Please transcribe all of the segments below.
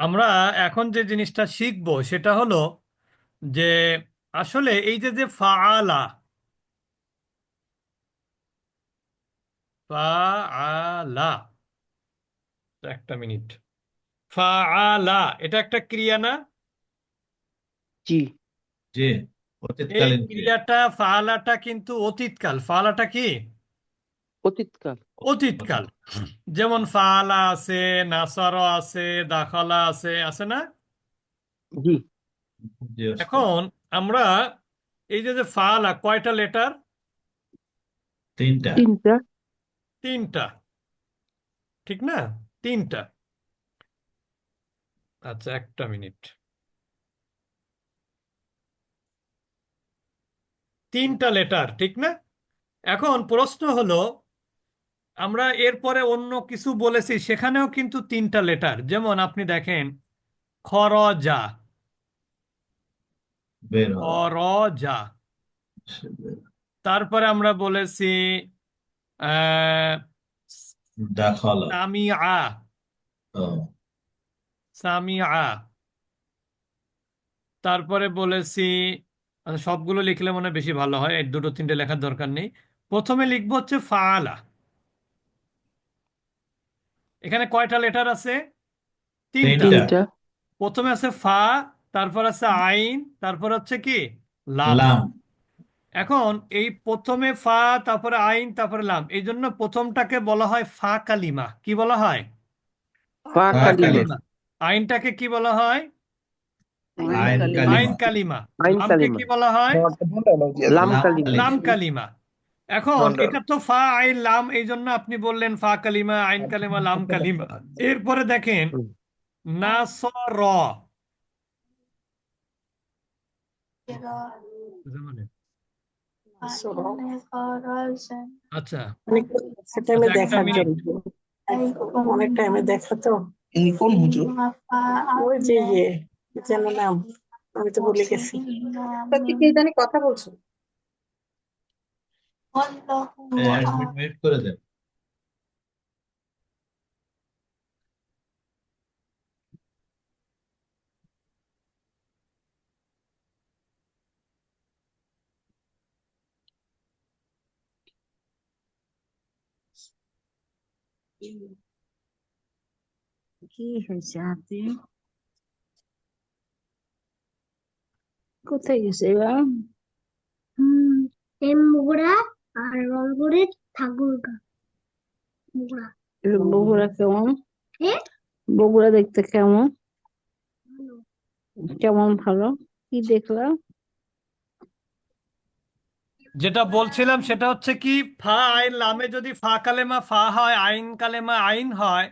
আমরা এখন যে জিনিসটা শিখব সেটা হলো যে আসলে এই যে যে ফাআলা ফাআলা একটা মিনিট ফা ফাআলা এটা একটা ক্রিয়া না? জি। অতীতকালীন ক্রিয়াটা ফাআলাটা কিন্তু অতীতকাল। ফাআলাটা কি? অতীতকাল। অতীতকাল। যেমন ফালা আছে নাসার আছে দাখালা আছে আছে না? জি। এখন আমরা এই যে যে ফাআলা কয়টা লেটার? তিনটা। তিনটা। তিনটা। ঠিক না? তিনটা। আচ্ছা একটা মিনিট। তিনটা লেটার ঠিক না? এখন প্রশ্ন হলো আমরা এরপরে অন্য কিছু বলেছি সেখানেও কিন্তু তিনটা লেটার যেমন আপনি দেখেন খরজা। খরজা। তারপরে আমরা বলেছি সামিআ সামিআ তারপরে বলেছি আচ্ছা, সবগুলো লিখলে মনে বেশি ভালো হয় এই দুটো তিনটে লেখার দরকার নেই। প্রথমে লিখব হচ্ছে ফাআলা। এখানে কয়টা লেটার আছে? তিনটা। প্রথমে আছে ফা তারপর আছে আইন তারপর হচ্ছে কি? লাম। এখন এই প্রথমে ফা তারপরে আইন তারপরে লাম এই জন্য প্রথমটাকে বলা হয় ফা কালিমা। কি বলা হয়? ফা কালিমা। আইনটাকে কি বলা হয়? আইন আইন কালিমা। লামকে কি বলা হয়? লাম কালিমা। এখন এটা তো ফা আইন লাম এই জন্য আপনি বললেন ফা কালিমা আইন কালিমা লাম কালিমা। এরপরে দেখেন হুম। নাসর আচ্ছা। অনেক টাইমে আচ্ছা, দেখার জন্য অনেক টাইমে দেখা তো। কোন হুজুর? ওই যে যেন নাম আমি তো ভুলে গেছি। কি জানি কথা বলছো? এক মিনিট মিনিট করে দেন কি হয়েছে হাতে কোথায় গেছে আর রংপুরের ঠাকুরগা। বগুড়া। কেমন? বগুড়া দেখতে কেমন? কেমন ভালো? কি দেখলাম? যেটা বলছিলাম সেটা হচ্ছে কি ফা আইন লামে যদি ফা কালেমা ফা হয় আইন কালেমা আইন হয়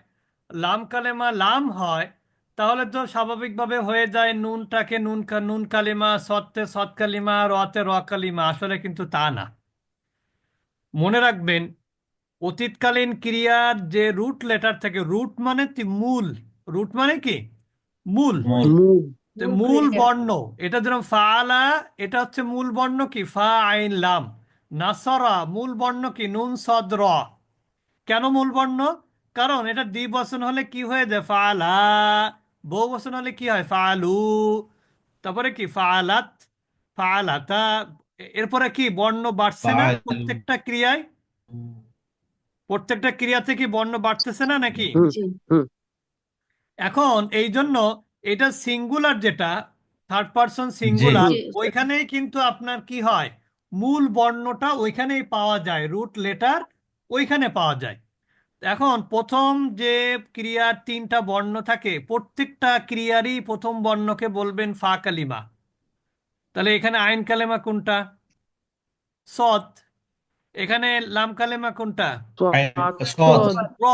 লাম কালেমা লাম হয় তাহলে তো স্বাভাবিকভাবে হয়ে যায় নুনটাকে নুন নুন কালিমা সত্তে সৎ কালিমা রতে র কালিমা। আসলে কিন্তু তা না। মনে রাখবেন অতীতকালীন ক্রিয়ার যে রুট লেটার থেকে রুট মানে তি- মূল। রুট মানে কি? মূল। মূল। বর্ণ। এটা যেরকম ফাআলা এটা হচ্ছে মূল বর্ণ কি? ফা আইন লাম। নাসরা মূল বর্ণ কি? নুন সদ র। কেন মূল বর্ণ? কারণ এটা দ্বিবচন হলে কি হয়ে যায়? ফাআলা বহু বচন হলে কি হয়? ফালু। তারপরে কি? ফাআলাতা এ- এরপরে কি? বর্ণ বাড়ছে না। প্রত্যেকটা ক্রিয়ায়? প্রত্যেকটা ক্রিয়াতে কি বর্ণ বাড়তেছে না নাকি? এখন এই জন্য এটা সিঙ্গুলার যেটা থার্ড পারসন সিঙ্গুলার। ওইখানেই কিন্তু আপনার কি হয়? মূল বর্ণটা ওইখানেই পাওয়া যায় রুট লেটার ওইখানে পাওয়া যায়। এখন প্রথম যে ক্রিয়ার তিনটা বর্ণ থাকে প্রত্যেকটা ক্রিয়ারই প্রথম বর্ণকে বলবেন ফা কালিমা। তাহলে এখানে আইন কালেমা কোনটা? সৎ। এখানে লাম কালেমা কোনটা? র।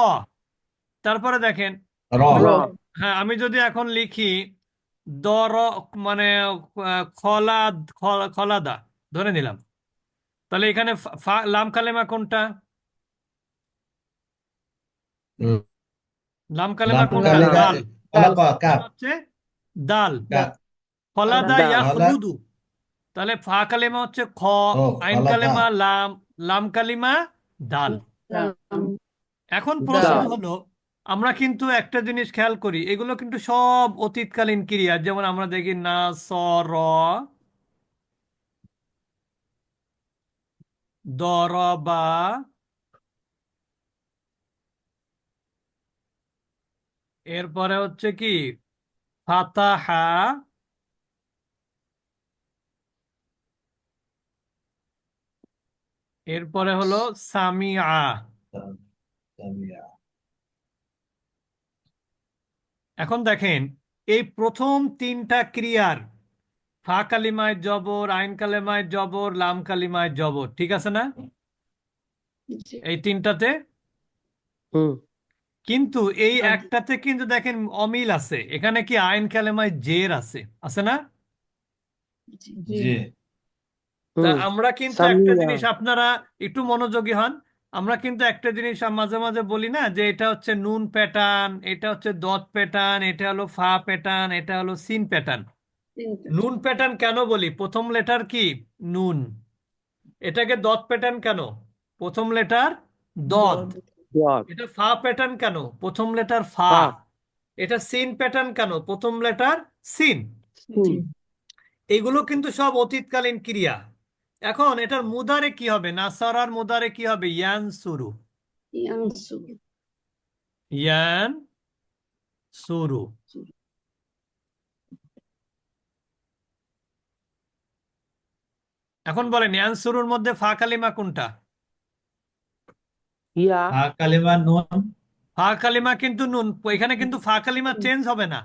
তারপরে দেখেন হ্যাঁ আমি যদি এখন লিখি দর মানে খলা খলাদা ধরে নিলাম। তাহলে এখানে লাম কালেমা কোনটা? লাম কালেমা কোনটা? দাল। হচ্ছে দাল। কাপ খলাদা দাল। ইয়া তাহলে ফা কালেমা হচ্ছে খ ও, আইন। কালেমা লাম লাম কালিমা দাল এখন প্রশ্ন হলো আমরা কিন্তু একটা জিনিস খেয়াল করি এগুলো কিন্তু সব অতীতকালীন ক্রিয়া যেমন আমরা দেখি না স র দরবা এরপরে হচ্ছে কি ফাতাহা এরপরে হলো সামিয়া। এখন দেখেন এই প্রথম তিনটা ক্রিয়ার ফা কালিমায় জবর আইন কালিমায় জবর লাম কালিমায় জবর ঠিক আছে না? এই তিনটাতে? হুম। কিন্তু এই একটাতে কিন্তু দেখেন অমিল আছে এখানে কি আইন কালেমায় জের আছে আছে না? জি। তা হুম আমরা কিন্তু একটা। জিনিস আপনারা একটু মনোযোগী হন। আমরা কিন্তু একটা জিনিস মাঝে মাঝে বলি না যে এটা হচ্ছে নুন প্যাটার্ন এটা হচ্ছে দত প্যাটার্ন এটা হলো ফা প্যাটার্ন এটা হলো সিন প্যাটার্ন। নুন প্যাটার্ন কেন বলি? প্রথম লেটার কি? নুন। এটাকে দত প্যাটার্ন কেন? প্রথম লেটার দত। এটা ফা প্যাটার্ন কেন? প্রথম লেটার ফা। ফা। এটা সিন প্যাটার্ন কেন? প্রথম লেটার সিন। হুম এগুলো কিন্তু সব অতীতকালীন ক্রিয়া। এখন এটার মুদারে কি হবে? নাসারার মুদারে কি হবে? ইয়ান সুরু ইয়ান সুরু এখন বলেন ইয়ান সুরুর মধ্যে ফা কালিমা কোনটা? ইয়া। ফা কালিমা নুন। ফা কালিমা কিন্তু নুন। এখানে কিন্তু ফা কালিমা চেঞ্জ হবে না।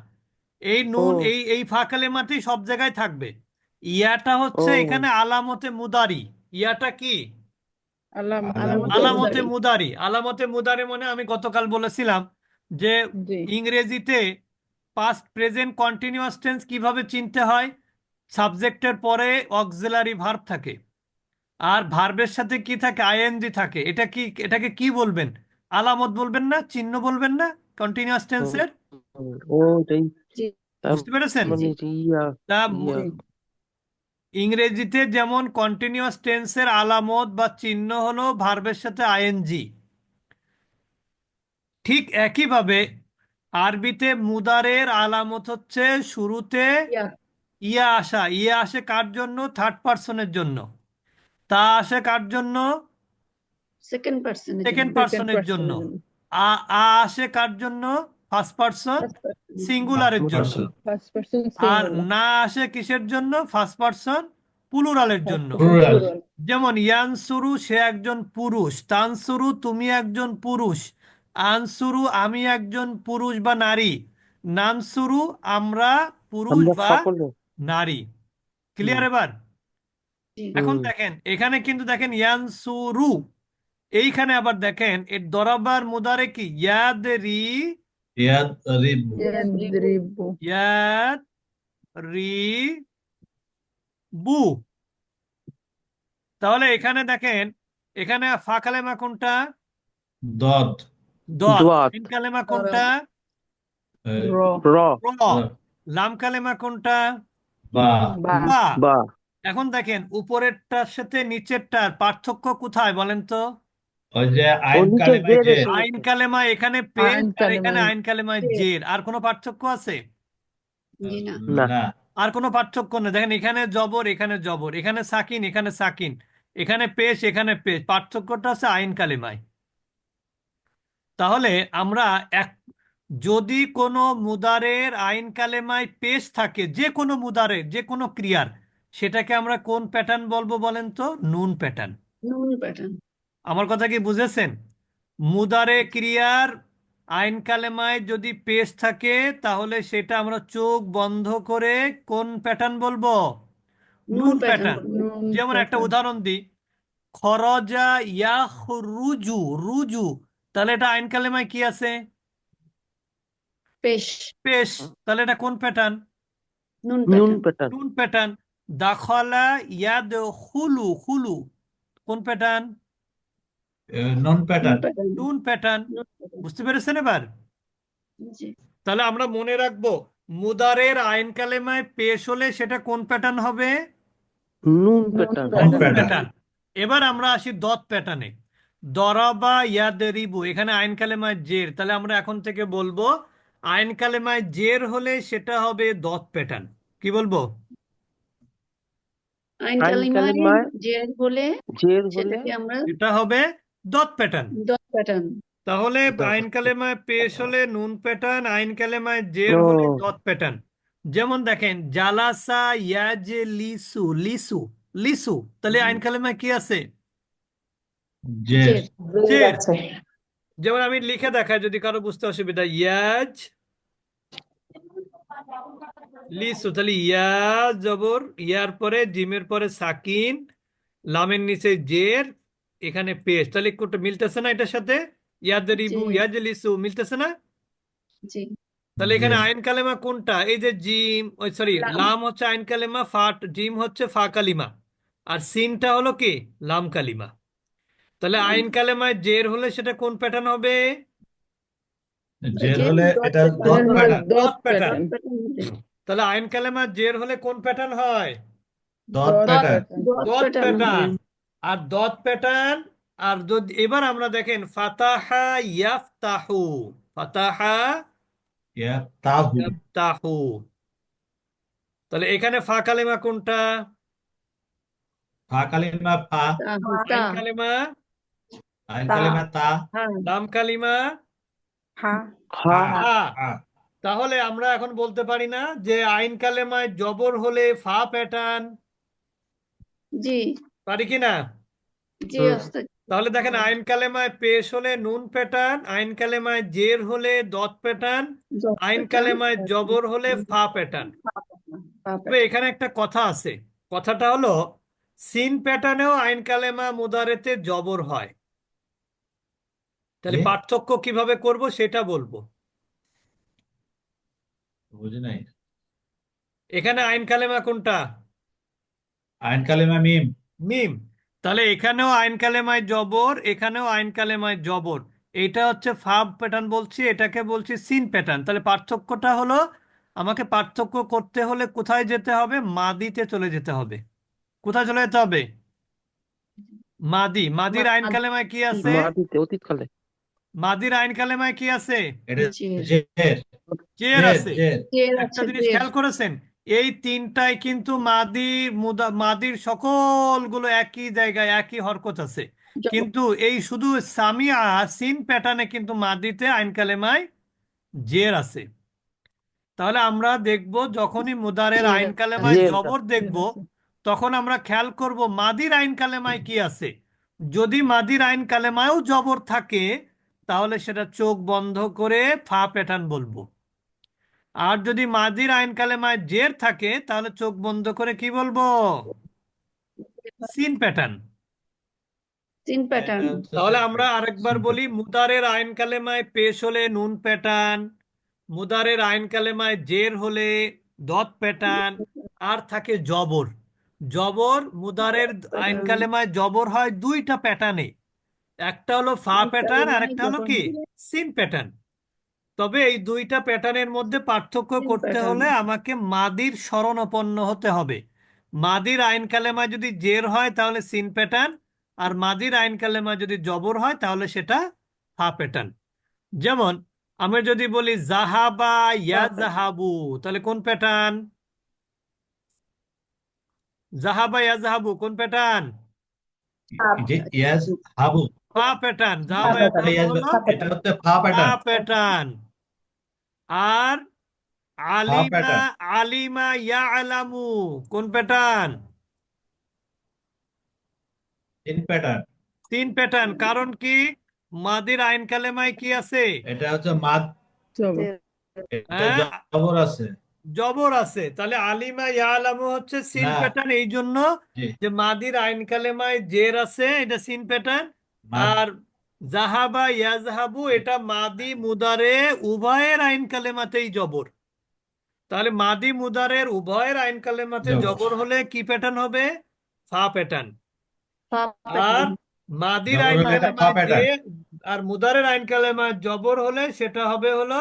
এই নুন এই এই ফা কালিমাতেই সব জায়গায় থাকবে। ইয়াটা হচ্ছে ও। এখানে আলামতে মুদারি। ইয়াটা কি? আল্লাহ আলামতে মুদারি। আলামতে মুদারি। মানে আমি গতকাল বলেছিলাম যে ইংরেজিতে পাস্ট প্রেজেন্ট কন্টিনিউয়াস টেন্স কীভাবে চিনতে হয়? সাবজেক্টের পরে অক্সিলারি ভার্ব থাকে। আর ভার্বের সাথে কি থাকে? আইএনজি থাকে। এটা কি এটাকে কি বলবেন? আলামত বলবেন না চিহ্ন বলবেন না কন্টিনিউয়াস টেন্সের ওটাই। তার বুঝতে পেরেছেন? মানে ইয়া তা ইয়া। ইংরেজিতে যেমন কন্টিনিউয়াস টেন্সের আলামত বা চিহ্ন হলো ভার্বের সাথে আইএনজি ঠিক একইভাবে আরবিতে মুদারের আলামত হচ্ছে শুরুতে ইয়া। আসা। ইয়া আসে কার জন্য? থার্ড পার্সনের জন্য। তা আসে কার জন্য? সেকেন্ড পার্সন সেকেন্ড পার্সনের জন্য। আ আসে কার জন্য? ফার্স্ট পার্সন সিঙ্গুলারের জন্য। আর না আসে কিসের জন্য? ফার্স্ট পার্সন প্লুরালের জন্য। যেমন ইয়ানসুরু সে একজন পুরুষ। তানসুরু তুমি একজন পুরুষ। আনসুরু আমি একজন পুরুষ বা নারী। নানসুরু আমরা পুরুষ বা নারী। ক্লিয়ার এবার? এখন দেখেন এখানে কিন্তু দেখেন ইয়ানসুরু। এইখানে আবার দেখেন এর দরাবার মুদারে কি ইয়াদ ইয়াদ রি বু তাহলে এখানে দেখেন এখানে ফা কালেমা কোনটা? দদ দোয়াত সিন কালেমা কোনটা? র র র, লাম কালেমা কোনটা? বা। বা। বা। এখন দেখেন উপরেরটার সাথে নিচেরটার পার্থক্য কোথায় বলেন তো? ওই যে আইন নিচে কালিমায় জের এসে আইন কালেমা এখানে পেশ আইন আর এখানে কালেমায় আইন কালেমায় জের। আর কোনো পার্থক্য আছে? জি না। না। না। আর কোনো পার্থক্য নেই। দেখেন এখানে জবর এখানে জবর। এখানে সাকিন এখানে সাকিন। এখানে পেশ এখানে পেশ। পার্থক্যটা আছে আইন কালেমায়। তাহলে আমরা এক যদি কোনো মুদারের আইন কালেমায় পেশ থাকে যে কোনো মুদারের যে কোনো ক্রিয়ার সেটাকে আমরা কোন প্যাটার্ন বলব বলেন তো? নুন প্যাটার্ন নুন প্যাটার্ন আমার কথা কি বুঝেছেন? মুদারে ক্রিয়ার আইন কালেমায় যদি পেশ থাকে তাহলে সেটা আমরা চোখ বন্ধ করে কোন প্যাটার্ন বলব? নুন প্যাটার্ন যেমন একটা উদাহরণ দিই। খরজা ইয়াখরুজু রুজু। রুজু তাহলে এটা আইন কালেমায় কি আছে? পেশ। পেশ। তাহলে এটা কোন প্যাটার্ন? নুন প্যাটার্ন। নুন প্যাটার্ন। দাখলা ইয়াদ হুলু হুলু কোন প্যাটার্ন? নন প্যাটার্ন প্যাটার্ন প্যাটার্ন বুঝতে পেরেছেন এবার? তাহলে আমরা মনে রাখব মুদারের আইন কালেমায় পেশ হলে সেটা কোন প্যাটার্ন হবে? নুন প্যাটার্ন এবার আমরা আসি দত প্যাটার্নে দরাবা ইয়াদরিবু এখানে আইন কালেমায় জের। তাহলে আমরা এখন থেকে বলব আইন কালেমায় জের হলে সেটা হবে দত প্যাটার্ন কি বলব? আইন কালিমায় কালিমায় জের হলে জের হলে সেটাকে আমরা এটা হবে দত প্যাটার্ন ডট প্যাটার্ন তাহলে আইন কালেমায় পেশ হলে নুন প্যাটার্ন আইন কালেমায় জের হলে। দত প্যাটার্ন যেমন দেখেন জালাসা ইয়াজে লিসু লিসু লিসু। তাহলে আইন কালেমায় কি আছে? জের জের জের জের। আছে। যেমন আমি লিখে দেখাই যদি কারও বুঝতে অসুবিধা ইয়াজ লিসু। তাহলে ইয়া জবর ইয়ার পরে জিমের পরে সাকিন লামের নিচে জের এখানে পেশ তাহলে কোনটা মিলতেছে না এটার সাথে? ইয়াদরিবু জি। ইয়াজ লিসু মিলতেছে না? জি। তাহলে এখানে আইন কালেমা কোনটা? এই যে জিম ওই সরি লাম। হচ্ছে আইন কালেমা ফাট জিম হচ্ছে ফা কালিমা। আর সিনটা হলো কি? লাম কালিমা। তাহলে আইন কালেমায় জের হলে সেটা কোন প্যাটার্ন হবে? জের হলে এটা। দত প্যাটার্ন প্যাটার্ন ডট প্যাটার্ন তাহলে আইন কালেমা জের হলে কোন প্যাটার্ন হয়? দত প্যাটার্ন ডট প্যাটার্ন আর দত প্যাটার্ন আর যদি এবার আমরা দেখেন ফাতাহা ইয়াফতাহু ফাতাহা ইয়া ইয়াফতাহু। তাহলে এখানে ফা কালেমা কোনটা? ফা কালিমা ফা। আইন কালেমা? আইন। কালিমা তা। লাম কালিমা? হা। হা। হা। তাহলে আমরা এখন বলতে পারি না যে আইন কালেমায় জবর হলে ফা প্যাটার্ন জি। পারি কি না? জি। ওস্তাদ তাহলে দেখেন আইন কালেমায় পেশ হলে নুন প্যাটার্ন আইন কালেমায় জের হলে দত প্যাটার্ন আইন কালেমায় জবর হলে ফা প্যাটার্ন। তবে এখানে একটা কথা আছে। কথাটা হলো সিন প্যাটার্নেও আইন কালেমা মুদারেতে জবর হয়। তাহলে পার্থক্য কীভাবে করব সেটা বলব। বুঝি নাই। এখানে আইন কালেমা কোনটা? আইন কালেমা মিম। মিম। তাহলে এখানেও আইন কালেমায় জবর এখানেও আইন কালেমায় জবর। এটা হচ্ছে ফাব প্যাটার্ন বলছি এটাকে বলছি সিন প্যাটার্ন। তাহলে পার্থক্যটা হলো আমাকে পার্থক্য করতে হলে কোথায় যেতে হবে? মাদিতে চলে যেতে হবে। কোথায় চলে যেতে হবে? মাদি। মাদির আইন কালেমায় কি আছে? অতীতকালে। মাদির আইন কালেমায় কি আছে? জের। জের। জের জের আছে একটা জিনিস খেয়াল করেছেন? এই তিনটায় কিন্তু মাদি মুদা মাদির সকলগুলো একই জায়গায় একই হরকত আছে। কিন্তু এই শুধু সামিয়া সিন প্যাটার্নে কিন্তু মাদিতে আইন কালেমায় জের আছে। তাহলে আমরা দেখব যখনই মুদারের আইন কালেমায় জবর দেখব তখন আমরা খেয়াল করব মাদির আইন কালেমায় কি আছে। যদি মাদির আইন কালেমায়ও জবর থাকে তাহলে সেটা চোখ বন্ধ করে ফা প্যাটার্ন বলব। আর যদি মাদির আইন কালেমায় জের থাকে তাহলে চোখ বন্ধ করে কি বলব? সিন প্যাটার্ন। তিন প্যাটার্ন। তাহলে আমরা আরেকবার বলি মুদারের আইন কালেমায় পেশ হলে নুন প্যাটার্ন মুদারের আইন কালেমায় জের হলে দত প্যাটার্ন আর থাকে জবর। জবর মুদারের আইন কালেমায় জবর হয় দুইটা প্যাটার্নে একটা হলো ফা প্যাটার্ন আর একটা হলো কি? সিন প্যাটার্ন। তবে এই দুইটা প্যাটার্নের মধ্যে পার্থক্য করতে হলে আমাকে মাদির শরণাপন্ন হতে হবে। মাদির আইন কালেমায় যদি জের হয় তাহলে সিন প্যাটার্ন আর মাদির আইন কালেমায় যদি জবর হয় তাহলে সেটা ফা প্যাটার্ন যেমন আমি যদি বলি জাহাবা ইয়া জাহাবু তাহলে কোন প্যাটার্ন জাহাবা ইয়া জাহাবু কোন প্যাটার্ন ফা প্যাটার্ন জাহাবা ইয়া জাহাবু হলো এটা হচ্ছে ফা ফা প্যাটার্ন প্যাটার্ন আর আলিমা আলিমা ইয়া আলামু কোন প্যাটার্ন তিন প্যাটার্ন তিন প্যাটার্ন কারণ কি? মাদির আইন কালেমায় কি আছে? এটা হচ্ছে মাদ হ্যাঁ? জবর আছে। জবর আছে। তাহলে আলিমা ইয়া আলামু হচ্ছে সিন প্যাটার্ন এই জন্য যে মাদির আইন কালেমায় জের আছে এটা সিন প্যাটার্ন আর জাহাবা ইয়া জাহাবু এটা মাদি মুদারে উভয়ের আইন কালেমাতেই জবর। তাহলে মাদি মুদারের উভয়ের আইন কালেমাতে জবর। জবর হলে কি প্যাটার্ন হবে? ফা প্যাটার্ন আর মাদির জবর আইন কালেমায় আর মুদারের আইন কালেমায় জবর হলে সেটা হবে হলো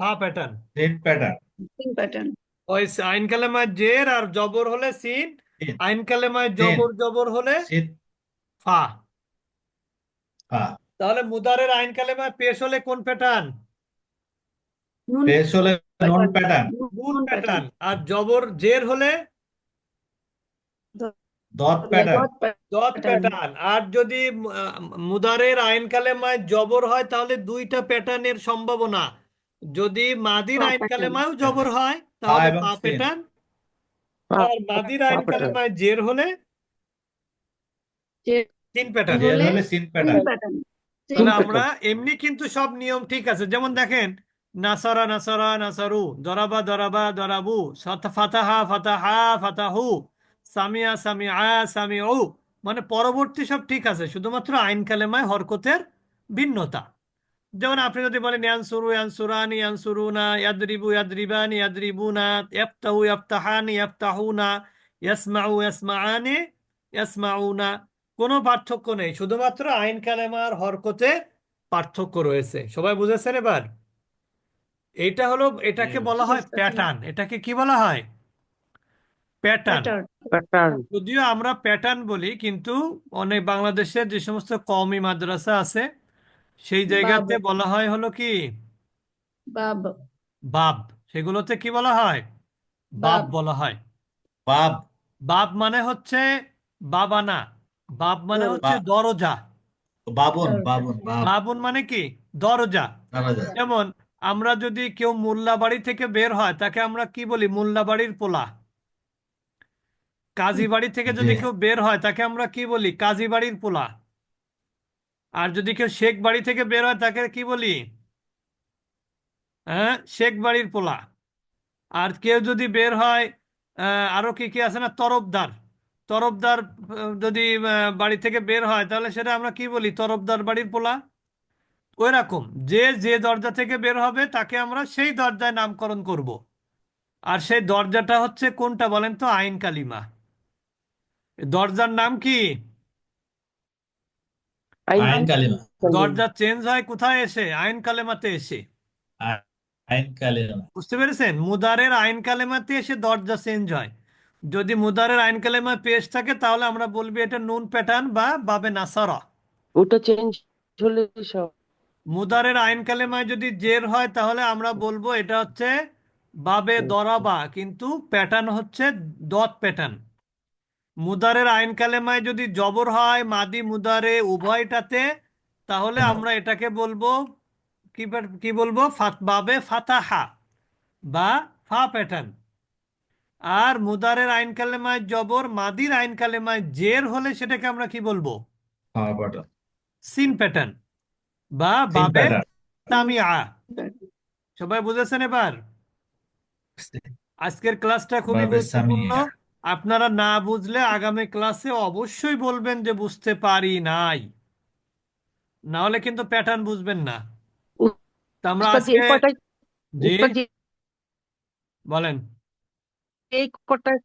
ফা প্যাটার্ন তিন প্যাটার্ন ওই আইন কালেমায় জের আর জবর হলে সিন সিন। আইন কালেমায় জবর জবর হলে ফা। তাহলে মুদারের আইন কালেমায় পেশ হলে কোন প্যাটার্ন পেশ হলে নুন প্যাটার্ন নুন প্যাটার্ন আর জবর জের হলে? দত প্যাটার্ন দত প্যাটার্ন আর যদি মুদারের আইন কালেমায় জবর হয় তাহলে দুইটা প্যাটার্নের সম্ভাবনা। যদি মাদির ফা আইন. কালেমায়ও জবর হয় তাহলে ফা সিন। প্যাটার্ন আর মাদির আইন. কালেমায় জের হলে? জের। তিন প্যাটার্ন হলে তিন তাহলে আমরা এমনি কিন্তু সব নিয়ম ঠিক আছে। যেমন দেখেন নাসারা নাসারা নাসারু দরাবা দরাবা দরাবু ফাতাহা ফাতাহা ফাতাহু সামিয়া সামিআ সামিউ মানে পরবর্তী সব ঠিক আছে। শুধুমাত্র আইন কালেমায় হরকতের ভিন্নতা। যেমন আপনি যদি বলেন ইয়ানসুরু ইয়ানসুরানি ইয়ানসুরুনা ইয়াদরিবু ইয়াদরিবানি ইয়াদরিবুনা ইয়াফতাহু ইয়াফতাহানি ইয়াফতাহুনা ইয়াসমাউ ইয়াসমাআনি ইয়াসমাউনা। কোনো পার্থক্য নেই। শুধুমাত্র আইন কালেমার হরকতে পার্থক্য রয়েছে। সবাই বুঝেছেন এবার? এটা হলো এটাকে বলা হয় প্যাটার্ন। এটাকে কি বলা হয়? প্যাটার্ন। যদিও আমরা প্যাটার্ন বলি কিন্তু অনেক বাংলাদেশের যে সমস্ত কওমি মাদ্রাসা আছে সেই জায়গাতে বলা হয় হলো কি? বাব। বাব। সেগুলোতে কি বলা হয়? বাব বাব। বলা হয়। বাব। বাব মানে হচ্ছে বাবানা। বাব মানে হচ্ছে দরজা। বাবন। বাবন বাব। বাবুন মানে কি? দরজা। দরজা। যেমন আমরা যদি কেউ মোল্লা বাড়ি থেকে বের হয় তাকে আমরা কি বলি? মোল্লা বাড়ির পোলা। কাজী বাড়ি থেকে যদি কেউ বের হয় তাকে আমরা কি বলি? কাজী বাড়ির পোলা। আর যদি কেউ শেখ বাড়ি থেকে বের হয় তাকে কি বলি? হ্যাঁ শেখ বাড়ির পোলা। আর কেউ যদি বের হয় আহ, আরও কি কি আছে না? তরফদার। তরফদার যদি বাড়ি থেকে বের হয় তাহলে সেটা আমরা কি বলি? তরফদার বাড়ির পোলা? ওই রকম। যে যে দরজা থেকে বের হবে তাকে আমরা সেই দরজায় নামকরণ করব। আর সেই দরজাটা হচ্ছে কোনটা বলেন তো? আইন কালিমা। দরজার নাম কি? আইন আইন কালিমা। দরজা চেঞ্জ হয় কোথায় এসে? আইন কালেমাতে এসে। আইন কালিমা। বুঝতে পেরেছেন? মুদারের আইন কালেমাতে এসে দরজা চেঞ্জ হয়। যদি মুদারের আইন কালেমা পেশ থাকে তাহলে আমরা বলবি এটা নুন প্যাটার্ন বা বাবে নাসারা। ওটা চেঞ্জ হলে সব মুদারের আইন কালেমায় যদি জের হয় তাহলে আমরা বলব এটা হচ্ছে বাবে দরাবা কিন্তু প্যাটার্ন হচ্ছে দত প্যাটার্ন। মুদারের আইন কালেমায় যদি জবর হয় মাদি মুদারে উভয়টাতে তাহলে আমরা এটাকে বলব কি কি বলব? ফাত বাবে ফাতাহা বা ফা প্যাটার্ন। আর মুদারের আইন কালেমায় জবর মাদির আইন কালেমায় জের হলে সেটাকে আমরা কি বলব? হ্যাঁ সিন প্যাটার্ন বা বাবে তামিয়া। সবাই বুঝেছেন এবার? আজকের ক্লাসটা খুবই গুরুত্বপূর্ণ। আপনারা না বুঝলে আগামী ক্লাসে অবশ্যই বলবেন যে বুঝতে পারি নাই। না হলে কিন্তু প্যাটার্ন বুঝবেন না। তা আমরা আজকে জি, বলেন। এই কটায়